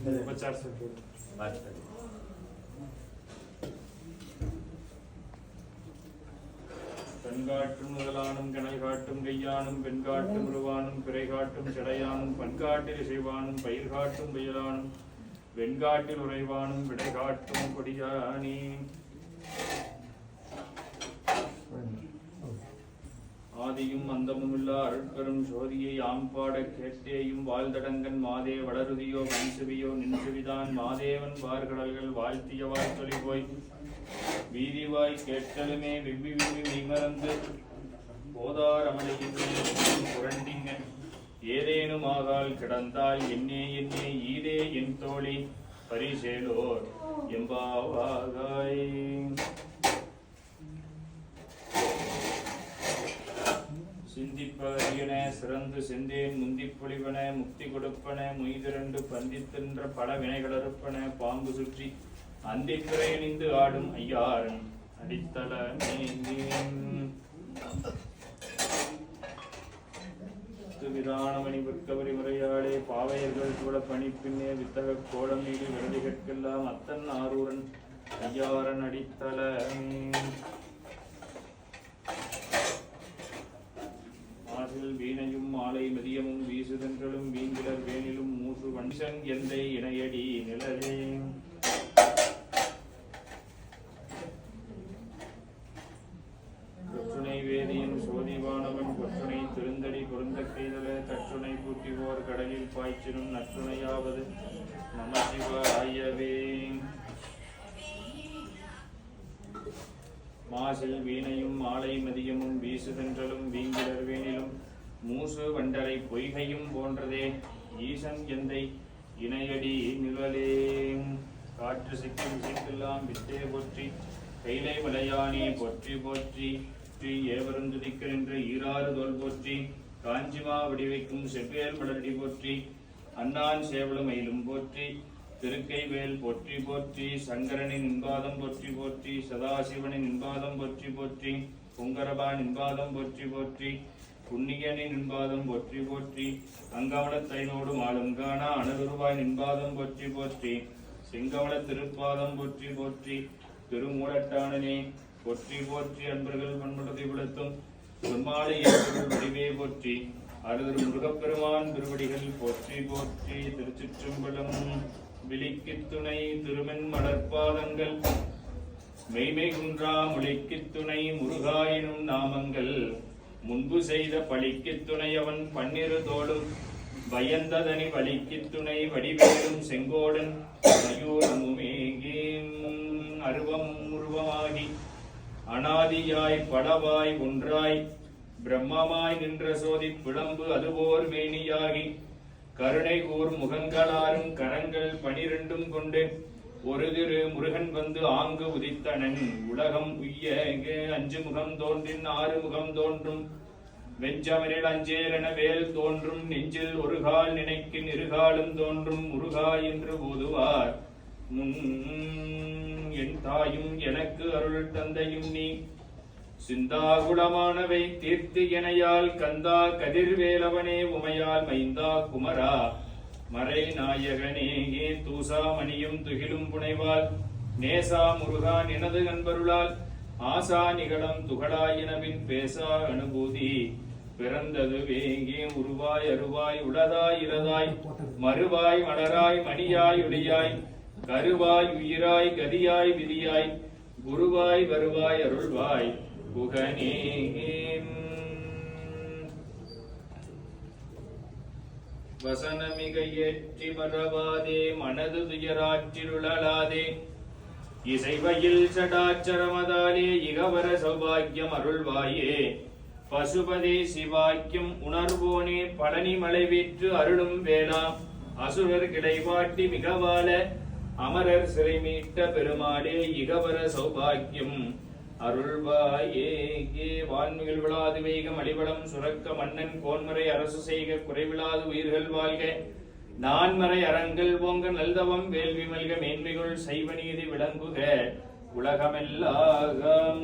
પચાસ கண்காட்டும் முதலானும் கணை காட்டும் கையானும் பெண் காட்டும் உருவானும் பிறை காட்டும் சிடையானும் பண்காட்டில் இசைவானும் பயிர் காட்டும் புயலானும் வெண்காட்டில் உறைவானும் விடை காட்டும் கொடியானி. ஆதியும் அந்தமும் இல்லா அருட்பெரும் ஜோதியை ஆம் கேட்டேயும் வாழ்தடங்கன் மாதே வளருதியோ வன்சுவியோ நின்றுவிதான் மாதேவன் வார்கடல்கள் வாழ்த்திய வாழ்த்தொலி போய் வீதிவாய் கேட்டலுமே விம்மி விம்மி மெய்மறந்து போதாரமலையின் புரண்டிங்க ஏதேனும் ஆகால் கிடந்தால் என்னே என்னே ஈதே என் தோழி. பரிசேலோர் எம்பாவாகாய். சிந்திப்பரியன சிறந்து செந்தேன் முந்திப் பொழிவன முக்தி கொடுப்பன முய்திரண்டு பந்தித்தின்ற பல வினைகளறுப்பன பாம்பு சுற்றி அந்திப்பிறை ஆடும் ஐயாரன் அடித்தளமே விதானமணி விற்கவரி முறையாளே பாவையர்கள் கூட பணிப்பின்னே வித்தக கோலம் மீது விரதிகற்கெல்லாம் அத்தன் ஆரூரன் ஐயாரன் அடித்தளமே ஆசில் வீணையும் மாலை மதியமும் வீசுதன்றலும் வீங்கிலர் வேனிலும் மூசு எந்தை இணையடி நிழலே? கொற்றுணை வேதியின் சோதிவானவன் கொற்றுணை திருந்தடி பொருந்த கைதல தற்றுணை பூட்டிவோர் கடலில் பாய்ச்சினும் நற்றுணையாவது நமசிவாயவே மாசில் வீணையும் மாலை மதியமும் வீசுதன்றலும் வீங்கிடர் வேனிலும் மூசு வண்டரை பொய்கையும் போன்றதே. ஈசன் எந்தை இணையடி நிழலே காற்று சிக்கும் சிக்கெல்லாம் வித்தே போற்றி கைலை மலையானே போற்றி போற்றி ஸ்ரீ ஏவருந்துதிக்க நின்ற ஈராறு தோல் போற்றி காஞ்சிமா வடிவைக்கும் செவ்வேல் மலரடி போற்றி அண்ணான் சேவலும் மயிலும் போற்றி திருக்கைவேல் போற்றி போற்றி சங்கரனின் இன்பாதம் போற்றி போற்றி சதாசிவனின் இன்பாதம் போற்றி போற்றி பொங்கரபான் இன்பாதம் போற்றி போற்றி புண்ணியனை நின்பாதம் போற்றி போற்றி அங்கவளத்தைனோடும் ஆளுங்கானா அனதுருவாய் நின்பாதம் போற்றி போற்றி செங்கவள திருப்பாதம் போற்றி போற்றி திருமூலட்டானனே போற்றி போற்றி அன்பர்கள் பண்படுத்தி விடுத்தும் பெருமாளை வடிவே போற்றி அருதர் முருகப்பெருமான் திருவடிகள் போற்றி போற்றி திருச்சிற்றம்பலம் விழிக்கு துணை திருமென் மலர்பாதங்கள் மெய்மை குன்றா முளைக்கு துணை முருகாயினும் நாமங்கள் முன்பு செய்த பழிக்குத் துணையவன் பன்னிரு தோளும் பயந்ததனி வலிக்குத் துணை வடிவேலும் செங்கோடன் மயூரமுமேகீம் அருவம் உருவமாகி அனாதியாய் படவாய் ஒன்றாய் பிரம்மமாய் நின்ற சோதி பிளம்பு அதுவோர் மேனியாகி கருணை கூர் முகங்களாரும் கரங்கள் பனிரெண்டும் கொண்டு ஒரு திரு முருகன் வந்து ஆங்கு உதித்தனன். உலகம் உய்ய அஞ்சு முகம் தோன்றின் ஆறு முகம் தோன்றும். வெஞ்சமரில் அஞ்சேலென வேல் தோன்றும். நெஞ்சில் ஒரு கால் நினைக்கின் இருகாலும் தோன்றும். முருகா என்று ஓதுவார். முன் என் தாயும் எனக்கு அருள் தந்தையும் நீ. சிந்தாகுலமானவை தீர்த்து எனையால் கந்தா கதிர்வேலவனே உமையால் மைந்தா குமரா. மறை நாயகனே ஏ தூசா மணியும் துகிலும் புனைவால் நேசா முருகான் எனது நண்பருளால் ஆசா நிகழம் துகளாயினவின் பேசா அனுபூதி. பிறந்தது வேங்கே உருவாய் அருவாய் உளதாய் இரதாய் மறுவாய் மலராய் மணியாய் ஒளியாய் கருவாய் உயிராய் கதியாய் விதியாய் குருவாய் வருவாய் அருள்வாய். குகனே வசனமிக ஏற்றி மறவாதே மனது துயராற்றிருளாதே இசைவையில் சடாச்சரமதாலே இகவர சௌபாக்கியம் அருள்வாயே. பசுபதே சிவாக்கியம் உணர்வோனே பழனி மலை வீற்று அருளும் வேளா அசுரர் கிடைவாட்டி மிகவால அமரர் சிறை மீட்ட பெருமாளே இகவர சௌபாக்கியம் அருள்வாயே ஏ வான்மிகள் விழாது வேகம் அடிவளம் சுரக்க மன்னன் கோன்மறை அரசு செய்க குறைவிழாது உயிர்கள் வாழ்க. நான்மறை அறங்கள் ஓங்க நல்தவம் வேள்வி மல்க மேன்மைகள் சைவ நீதி விளங்குக. உலகமெல்லாம்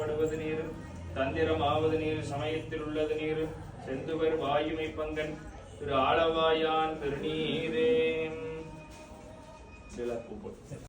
துதிக்கப்படுவது நீர் தந்திரமாவது நீர் சமயத்தில் உள்ளது நீர் செந்துவர் வாயுமை பங்கன் திரு ஆளவாயான் திருநீரே விளக்கு